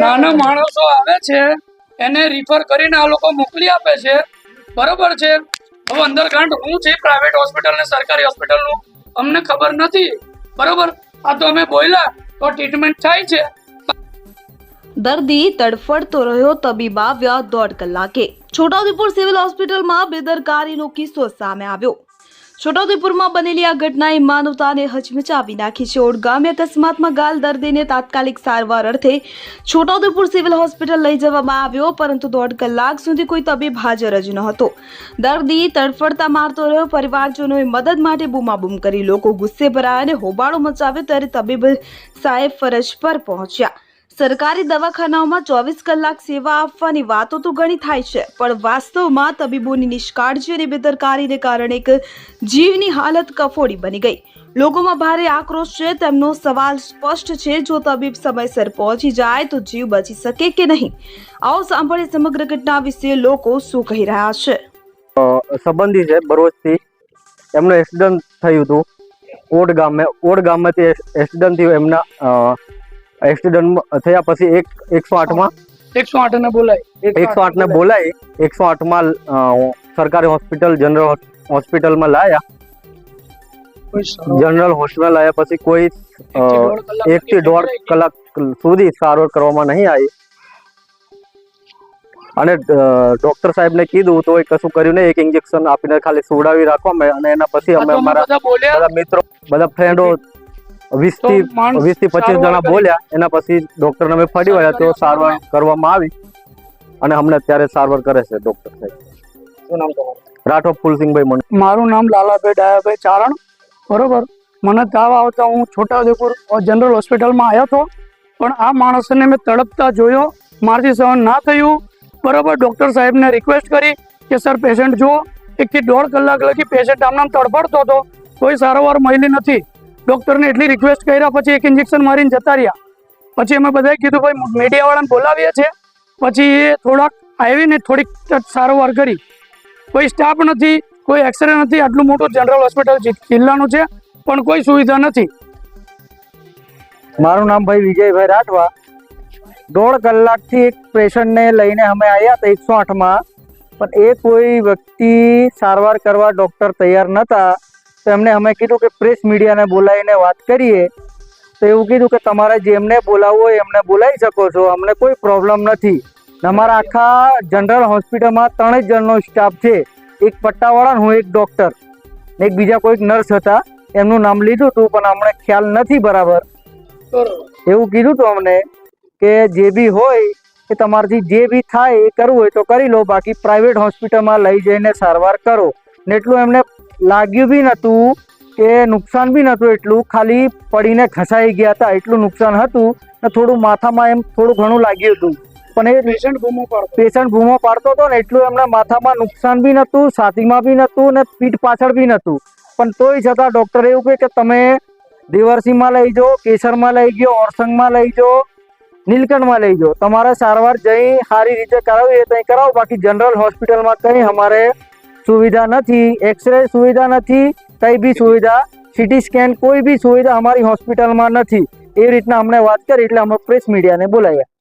નાના માણસો આવે છે, એને રિફર કરીને આ લોકો મોકલી આપે છે. બરોબર છે? હવે અંદરગાંઠ હું છે પ્રાઇવેટ હોસ્પિટલ ને સરકારી હોસ્પિટલનું અમને ખબર નથી. બરોબર? આ તો અમે બોલ્યા, તો ટ્રીટમેન્ટ થાય છે. દર્દી તડફડતો રહ્યો તબીબ આવ્યા દોઢ કલાકે. છોટાઉદેપુર સિવિલ હોસ્પિટલમાં બેદરકારીનો કિસ્સો સામે આવ્યો. છોટાઉદેપુરમાં બનેલી આ ઘટનાએ માનવતાને હચમચાવી નાખી છે. ઓડગામે અકસ્માતમાં ગાલ દર્દીને તાત્કાલિક સારવાર અર્થે છોટાઉદેપુર સિવિલ હોસ્પિટલ લઈ જવામાં આવ્યો, પરંતુ દોઢ કલાક સુધી કોઈ તબીબ હાજર જ ન હતો. દર્દી તડફડતા મારતો રહ્યો. પરિવારજનોએ મદદ માટે બૂમાબૂમ કરી. લોકો ગુસ્સે ભરાયા અને હોબાળો મચાવ્યો, ત્યારે તબીબ સાહેબ ફરજ પર પહોંચ્યા. સરકારી દવાખાનાઓમાં ચોવીસ કલાક સેવા આપવાની વાતો તો ઘણી થાય છે, પણ વાસ્તવમાં તબીબોની નિષ્કાળજી અને બેદરકારીને કારણે એક જીવની હાલત કફોડી બની ગઈ. લોકોમાં ભારે આક્રોશ છે, તેમનો સવાલ સ્પષ્ટ છે, જો તબીબ સમયસર પહોંચી જાય તો જીવ બચી શકે કે નહીં? આવો સાંભળે સમગ્ર ઘટના વિશે લોકો શું કહી રહ્યા છે? સંબંધી છે, બરોજથી એમનું એક્સિડન્ટ થયું હતું. ઓડ ગામે, ઓડ ગામમાંથી એક્સિડન્ટ થયું, એમના એક્સિડન્ટ થયા પછી એક એકસો આઠમાં એકસો આઠ ને બોલાય. એકસો આઠને બોલાય. એકસો આઠમાં સરકારી હોસ્પિટલ જનરલ હોસ્પિટલમાં લાયા. જનરલ હોસ્પિટલ લાયા પછી કોઈ એક થી દોઢ કલાક સુધી સારવાર કરવામાં નહીં આવી. અને ડોક્ટર સાહેબ ને કીધું તો એ કશું કર્યું નહીં. એક ઇન્જેક્શન આપીને ખાલી સુવડાવી રાખવા અને એના પછી અમે અમારા બધા મિત્રો બધા ફ્રેન્ડો વીસથી વીસથી પચીસ જણા બોલ્યા એના પછી ડોક્ટરને અમે ફરી વળ્યા તો સારવાર કરવામાં આવી. અને અમને અત્યારે સારવાર કરે છે ડોક્ટર સાહેબ. રાઠોડ ફૂલસિંહભાઈ મન મારું નામ લાલાભાઈ ડાયાભાઈ ચારણ. બરોબર? મને તાવ આવતા હું છોટાઉદેપુર જનરલ હોસ્પિટલમાં આવ્યો હતો. પણ આ માણસને મેં તડપતા જોયો. મારથી સહન ના થયું. બરોબર? ડૉક્ટર સાહેબને રિક્વેસ્ટ કરી કે સર પેશન્ટ જુઓ. એકથી દોઢ કલાક લગી પેશન્ટ આમનામ તડફડતો હતો. કોઈ સારવાર મળી નથી. ડૉક્ટરને એટલી રિક્વેસ્ટ કર્યા, પછી એક ઇન્જેક્શન મારીને જતા રહ્યા. પછી અમે બધાએ કીધું, ભાઈ મીડિયાવાળાને બોલાવીએ છીએ. પછી એ થોડાક આવીને થોડીક સારવાર કરી. કોઈ સ્ટાફ નથી, કોઈ એક્સરે નથી, આટલું મોટું જનરલ હોસ્પિટલ જિલ્લાનું છે, પણ કોઈ સુવિધા નથી. મારું નામ ભાઈ વિજયભાઈ રાઠવા. દોઢ કલાકથી એક પેશન્ટને લઈને અમે આવ્યા હતા એકસો આઠમાં, પણ એ કોઈ વ્યક્તિ સારવાર કરવા ડૉક્ટર તૈયાર નહોતા તો એમને અમે કીધું કે પ્રેસ મીડિયાને બોલાવીને વાત કરીએ. તો એવું કીધું કે તમારે જેમને બોલાવવું હોય એમને બોલાવી શકો છો અમને કોઈ પ્રોબ્લેમ નથી. અમારા આખા જનરલ હોસ્પિટલમાં ત્રણેય જણનો સ્ટાફ છે. એક પટ્ટાવાળા હું એક ડૉક્ટર ને એક બીજા કોઈક નર્સ હતા. એમનું નામ લીધું હતું પણ અમને ખ્યાલ નથી બરાબર. એવું કીધું હતું અમને કે જે બી હોય એ તમારાથી જે બી થાય એ કરવું હોય તો કરી લો બાકી પ્રાઇવેટ હોસ્પિટલમાં લઈ જઈને સારવાર કરો. ને એટલું એમને લાગ્યું બી નહોતું કે નુકસાન બી નહોતું એટલું. ખાલી પડીને ઘસાઈ ગયા હતા એટલું નુકસાન હતું ને થોડું માથામાં એમ થોડું ઘણું લાગ્યું હતું. પણ એ પેશન્ટ ભૂમો પેશન્ટ ભૂમો પાડતો હતો ને એટલું એમના માથામાં નુકસાન બી નહોતું છાતીમાં બી નહોતું ને પીઠ પાછળ બી નહોતું. પણ તોય છતાં ડૉક્ટરે એવું કહે કે તમે દેવરસિંહમાં લઈ જાઓ કેસરમાં લઈ ગયો ઓરસંગમાં લઈ જાઓ નીલકંઠમાં લઈ જાઓ. તમારે સારવાર જઈ સારી રીતે કરાવવી એ ત્યાં કરાવો. બાકી જનરલ હોસ્પિટલમાં કંઈ અમારે સુવિધા નથી એક્સરે સુવિધા નથી, કંઈ બી સુવિધા સિટી સ્કેન કોઈ બી સુવિધા અમારી હોસ્પિટલમાં નથી. એ રીતના અમને વાત કરી એટલે અમે પ્રેસ મીડિયાને બોલાવ્યા.